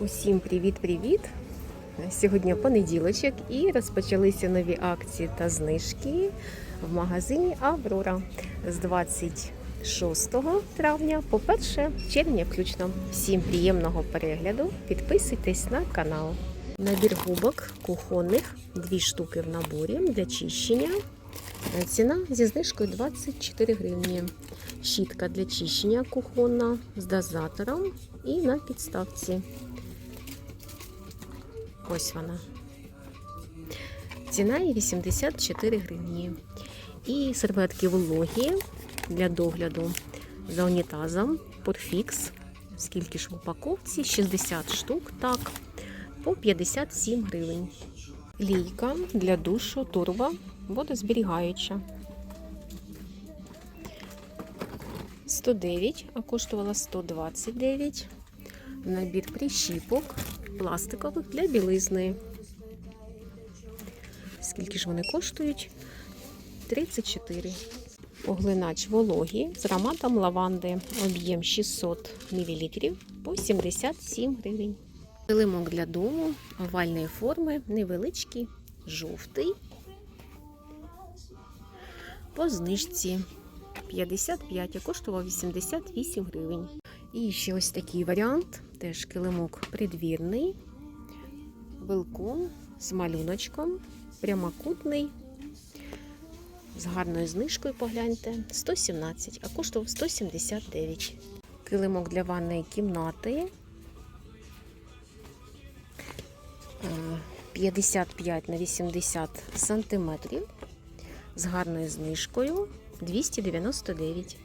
Усім привіт-привіт! Сьогодні понеділочок і розпочалися нові акції та знижки в магазині Аврора з 26 травня по 1 червня включно. Всім приємного перегляду. Підписуйтесь на канал. Набір губок кухонних, дві штуки в наборі для чищення. Ціна зі знижкою 24 гривні. Щітка для чищення кухонна з дозатором і на підставці. Ось вона. Ціна її 84 гривні. І серветки вологі для догляду за унітазом Porfix. Скільки ж в упаковці? 60 штук, так, по 57 гривень. Лійка для душу, турбо, водозберігаюча. 109, а коштувала 129. Набір прищіпок пластикових для білизни. Скільки ж вони коштують? 34. Оглинач вологі з ароматом лаванди. Об'єм 600 мл по 77 гривень. Килимок для дому овальної форми, невеличкий, жовтий. По знижці 55, а коштував 88 гривень. І ще ось такий варіант. Теж килимок придвірний, велком з малюночком, прямокутний, з гарною знижкою погляньте, 117, а коштував 179. Килимок для ванної кімнати. е, 55 на 80 сантиметрів з гарною знижкою 299.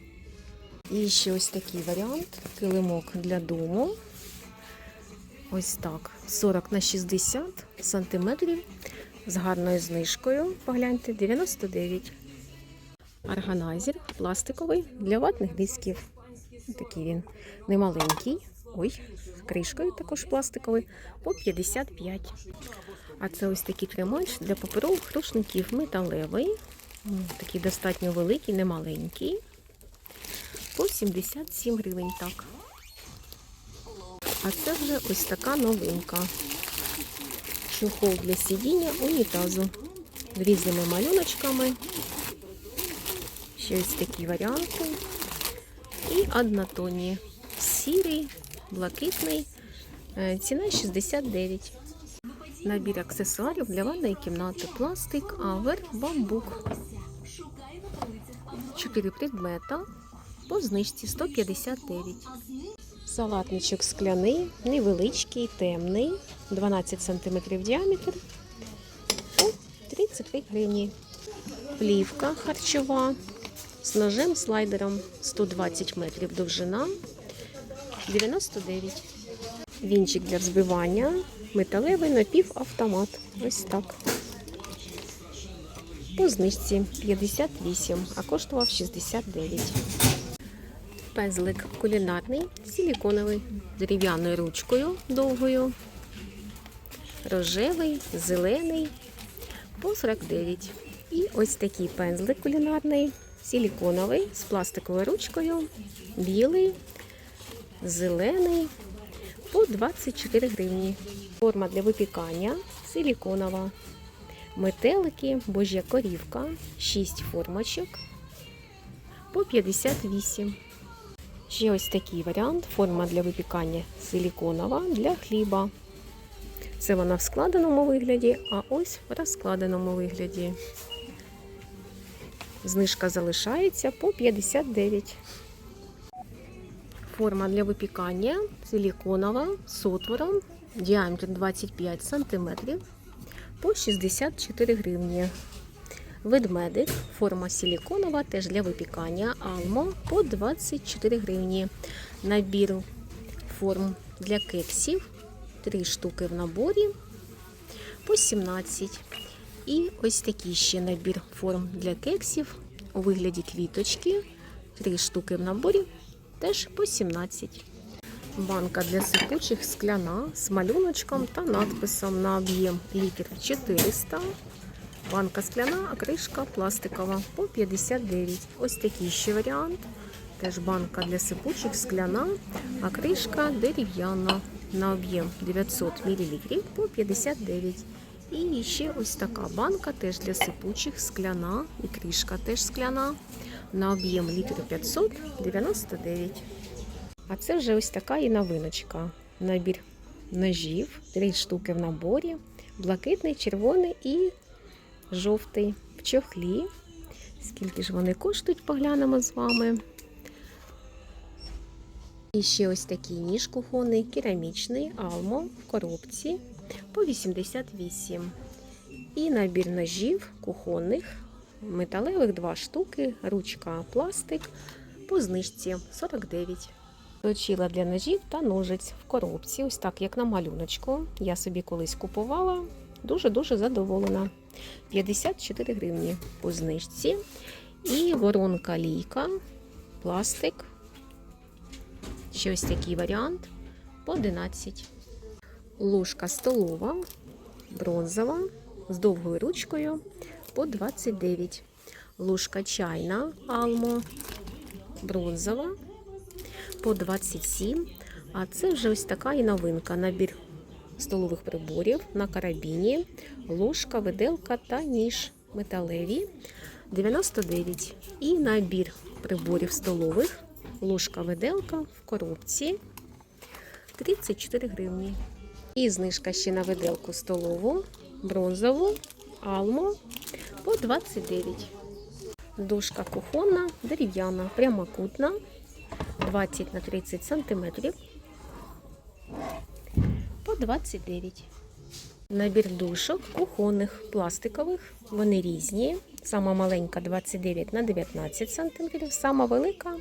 І ще ось такий варіант. Килимок для дому. Ось так. 40 на 60 сантиметрів з гарною знижкою. Погляньте, 99. Органайзер пластиковий для ватних дисків. Такий він немаленький. Ой, з кришкою також пластиковий по 55. А це ось такий тримач для паперових рушників металевий. Такий достатньо великий, немаленький. По 77 гривень так. А це вже ось така новинка. Чохол для сидіння унітазу з різними малюночками. Ще ось такі варіанти. І однотонні. Сірий, блакитний. Е, Ціна 69. Набір аксесуарів для ванної кімнати. Пластик, а верх бамбук. 4 предмета по знижці 159. Салатничок скляний, невеличкий, темний, 12 см діаметр по 33 гривні. Плівка харчова з ножем слайдером 120 метрів довжина 99. Вінчик для взбивання, металевий напівавтомат. Ось так. По знижці 58, а коштував 69. Пензлик кулінарний, силіконовий, дерев'яною ручкою довгою, рожевий, зелений по 49. І ось такий пензлик кулінарний, силіконовий, з пластиковою ручкою, білий, зелений по 24 гривні. Форма для випікання силіконова. Метелики, божя корівка, 6 формочок по 58. Ще ось такий варіант. Форма для випікання силіконова для хліба. Це вона в складеному вигляді, а ось в розкладеному вигляді. Знижка залишається по 59. Форма для випікання силіконова з отвором, діаметр 25 см по 64 гривні. Ведмедик, форма силіконова, теж для випікання. Алмо по 24 гривні. Набір форм для кексів. 3 штуки в наборі по 17. І ось такий ще набір форм для кексів у вигляді квіточки. 3 штуки в наборі теж по 17. Банка для сипучих скляна з малюночком та надписом на об'єм літр 400. Банка скляна, а кришка пластикова по 59. Ось такий ще варіант. Теж банка для сипучих скляна, а кришка дерев'яна на об'єм 900 мл по 59. І ще ось така банка теж для сипучих скляна і кришка теж скляна на об'єм літр 500 99. А це вже ось така і новиночка. Набір ножів, три штуки в наборі, блакитний, червоний і жовтий в чохлі. Скільки ж вони коштують, поглянемо з вами. І ще ось такий ніж кухонний, керамічний, алмо в коробці по 88. І набір ножів кухонних, металевих 2 штуки, ручка пластик по знижці 49. Точила для ножів та ножиць в коробці, ось так, як на малюночку. Я собі колись купувала. Дуже-дуже задоволена. 54 гривні по знижці. І воронка лійка, пластик. Ще ось такий варіант по 11. Ложка столова, бронзова з довгою ручкою по 29. Ложка чайна алмо, бронзова по 27. А це вже ось така і новинка. Набір столових приборів на карабіні, ложка, виделка та ніж металеві 99. І набір приборів столових, ложка, виделка в коробці 34 гривні. І знижка ще на виделку столову, бронзову, алмо по 29. Дошка кухонна, дерев'яна, прямокутна 20 на 30 см. 129. Набір душок кухонних пластикових. Вони різні. Сама маленька 29 на 19 см, сама велика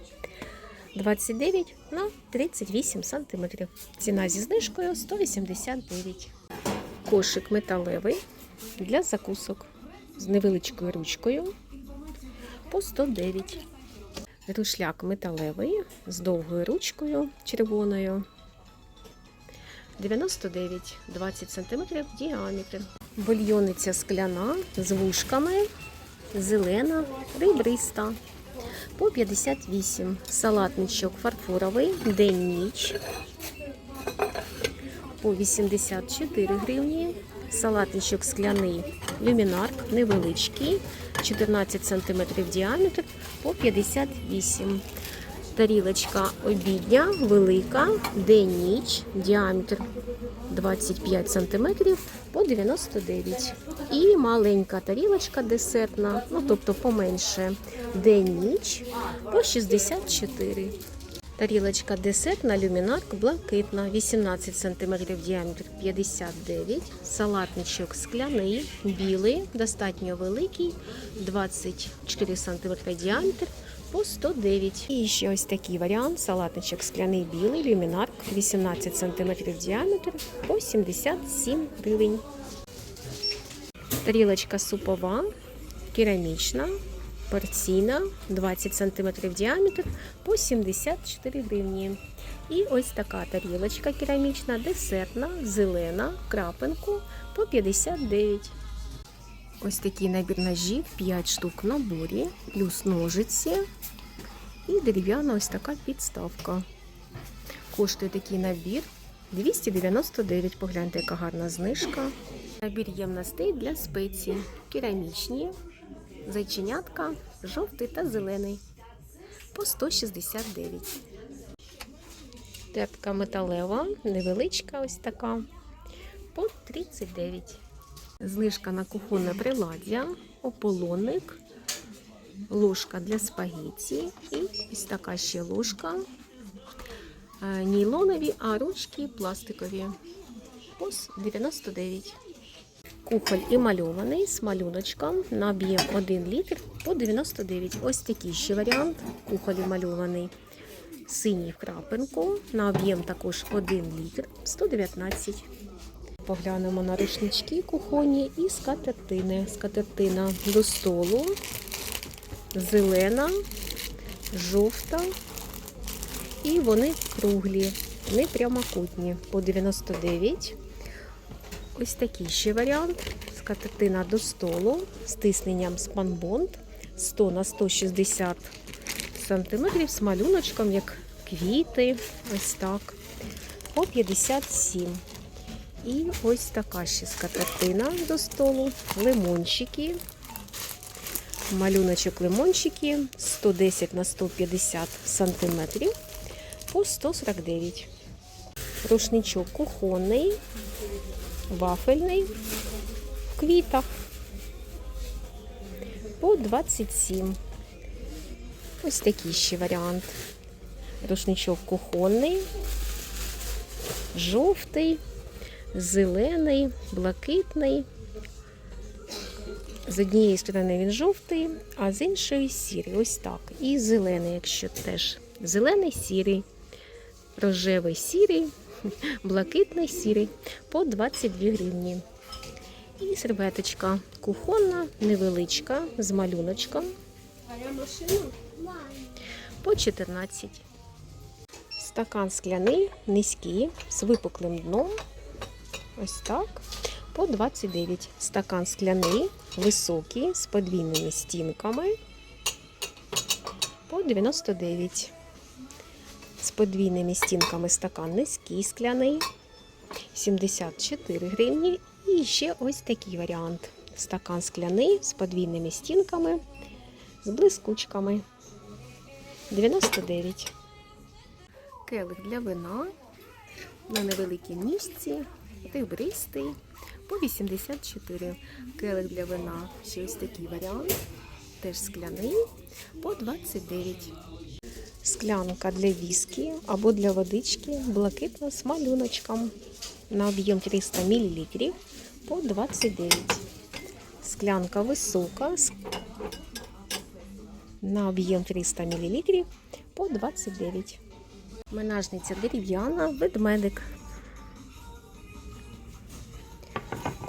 29 на 38 см. Ціна зі знижкою 189. Кошик металевий для закусок з невеличкою ручкою по 109. Рушляк металевий з довгою ручкою червоною 99 20 см діаметр. Бульйониця скляна з вушками, зелена, ребриста. По 58. Салатничок фарфоровий, день-ніч. По 84 гривні. Салатничок скляний люмінарк, невеличкий, 14 см діаметр по 58. Тарілочка обідня, велика, день-ніч, діаметр 25 см по 99. І маленька тарілочка десертна, ну тобто поменше, день-ніч по 64. Тарілочка десертна, люмінарк блакитна, 18 см діаметр 59 Салатничок скляний, білий, достатньо великий, 24 см діаметр по 109. І ще ось такий варіант. Салатничок скляний білий, люмінарк, 18 см діаметр по 77 гривень. Тарілочка супова, керамічна, порційна, 20 см діаметр по 74 гривні. І ось така тарілочка керамічна, десертна, зелена, крапинку по 59. Ось такий набір ножів, 5 штук в наборі, плюс ножиці і дерев'яна ось така підставка. Коштує такий набір 299. Погляньте, яка гарна знижка. Набір ємностей для спецій. Керамічні, зайченятка, жовтий та зелений. По 169. Тертка металева, невеличка ось така. По 39. Знижка на кухонне приладдя, ополонник, ложка для спагетті і ось така ще ложка. Е, Нейлонові, а ручки пластикові. По 99. Кухоль і мальований з малюночком на об'єм 1 літр по 99. Ось такий ще варіант. Кухоль і. Синій в крапинку. На об'єм також 1 літр 119. Поглянемо на рушнички кухонні і скатертини. Скатертина до столу, зелена, жовта. І вони круглі, не прямокутні. По 99. Ось такий ще варіант. Скатертина до столу з тисненням спанбонд 100 на 160 см з малюночком, як квіти. Ось так. По 57. І ось така ще скатертина до столу. Лимончики. Малюночок лимончики 110 на 150 сантиметрів по 149. Рушничок кухонний, вафельний в квітах по 27. Ось такий ще варіант. Рушничок кухонний, жовтий, зелений, блакитний. З однієї сторони він жовтий, а з іншої сірий. Ось так. І зелений, якщо теж. Зелений сірий, рожевий сірий, блакитний сірий по 22 гривні. І серветочка кухонна, невеличка, з малюночком по 14. Стакан скляний, низький, з випуклим дном. Ось так. По 29. Стакан скляний, високий, з подвійними стінками. По 99. З подвійними стінками стакан низький скляний. 74 гривні. І ще ось такий варіант. Стакан скляний з подвійними стінками, з блискучками. 99. Келих для вина на невеликій ніжці, ребристий, по 84. Келих для вина ще ось такий варіант, теж скляний, по 29. Склянка для віскі або для водички блакитна з малюночком на об'єм 300 мл по 29. Склянка висока на об'єм 300 мл по 29. Менажниця дерев'яна, ведмедик.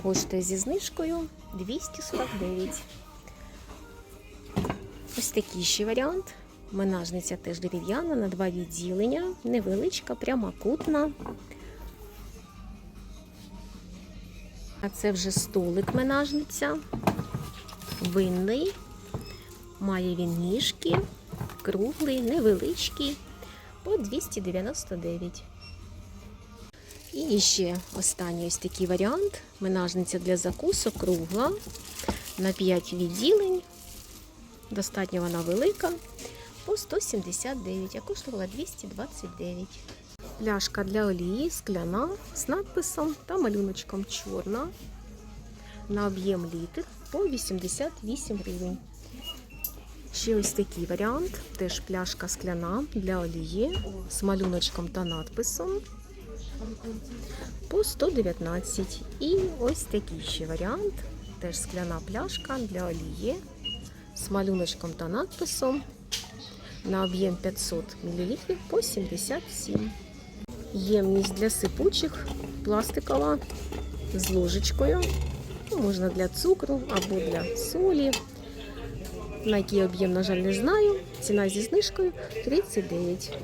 Коштує зі знижкою 249. Ось такий ще варіант. Менажниця теж дерев'яна на два відділення, невеличка, прямокутна. А це вже столик менажниця. Винний. Має він ніжки, круглий, невеличкий, по 299. І ще останній ось такий варіант. Менажниця для закусок кругла на 5 відділень. Достатньо вона велика. По 179, а коштувала 229. Пляшка для олії скляна з надписом та малюночком чорна. На об'єм літр по 88 гривень. Ще ось такий варіант. Теж пляшка скляна для олії з малюночком та надписом по 119. І ось такий ще варіант. Теж скляна пляшка для олії з малюночком та надписом на об'єм 500 мл по 77. Ємність для сипучих пластикова з ложечкою. Ну, можна для цукру або для солі. На який об'єм, на жаль, не знаю. Ціна зі знижкою 39.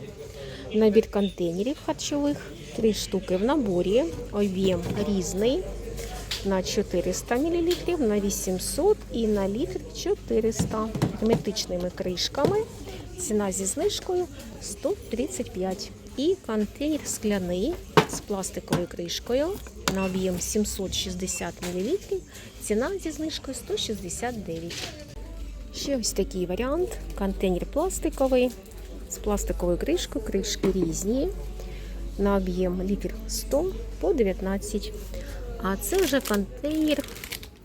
Набір контейнерів харчових. Три штуки в наборі. Об'єм різний. На 400 мл, на 800 і на літр 400 герметичними кришками. Ціна зі знижкою 135. І контейнер скляний з пластиковою кришкою на об'єм 760 мл. Ціна зі знижкою 169. Ще ось такий варіант. Контейнер пластиковий з пластиковою кришкою. Кришки різні. На об'єм літр 100 по 19. А це вже контейнер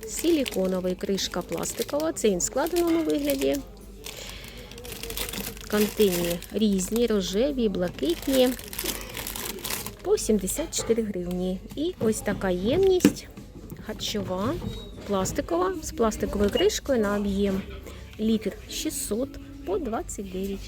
силіконовий, кришка пластикова. Це він складеному вигляді. Контейнери різні, рожеві, блакитні. По 74 гривні. І ось така ємність харчова, пластикова, з пластиковою кришкою на об'єм літр 600 по 29.